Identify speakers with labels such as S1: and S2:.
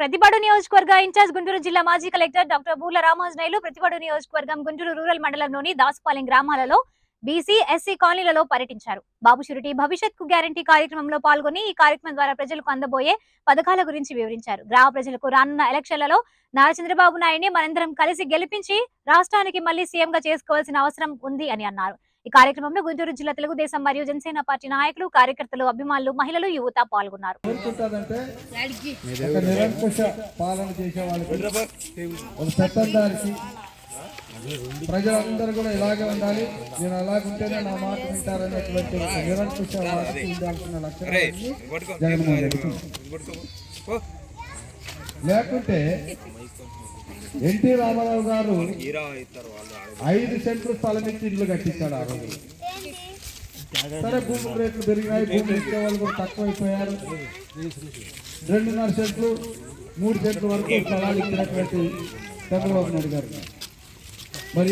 S1: ప్రతిపాడు నియోజకవర్గ ఇన్ఛార్జ్ గుంటూరు జిల్లా మాజీ కలెక్టర్ డాక్టర్ బూర్ల రామాంజనేయులు ప్రతిపాడు నియోజకవర్గం గుంటూరు రూరల్ మండలంలోని దాసుపాలెం గ్రామాలలో బీసీ ఎస్సీ కాలనీలలో పర్యటించారు. బాబు షురిటీ భవిష్యత్కు గ్యారంటీ కార్యక్రమంలో పాల్గొని ఈ కార్యక్రమం ద్వారా ప్రజలకు అందబోయే పథకాల గురించి వివరించారు. గ్రామ ప్రజలకు రానున్న ఎలక్షన్లలో నారా చంద్రబాబు నాయుడిని మనందరం కలిసి గెలిపించి రాష్ట్రానికి మళ్ళీ సీఎం గా చేసుకోవాల్సిన అవసరం ఉంది అని అన్నారు. ఈ కార్యక్రమంలో గుంటూరు జిల్లా తెలుగుదేశం మరియు జనసేన పార్టీ నాయకులు కార్యకర్తలు అభిమానులు మహిళలు యువత పాల్గొన్నారు.
S2: ప్రజలందరూ కూడా ఇలాగే ఉండాలి. నేను అలాగే ఉంటేనే నా మాట వింటారనేటువంటి ఒక నిరంకుశ వారికి ఉండాల్సిన లక్షణాలన్నీ జగన్మోహన్ ఉన్నాయి. లేకుంటే ఎన్టీ రామారావు గారు ఐదు సెంట్లు స్థలం ఇచ్చి ఇల్లు కట్టించాడు ఆ రోజు. సరే భూమి రేట్లు పెరిగినాయి భూములు ఇచ్చే వాళ్ళు కూడా తక్కువైపోయారు. రెండున్నర సెంట్లు మూడు సెంట్ల వరకు స్థలాలు ఇచ్చినటువంటి చంద్రబాబు నాయుడు గారు. మరి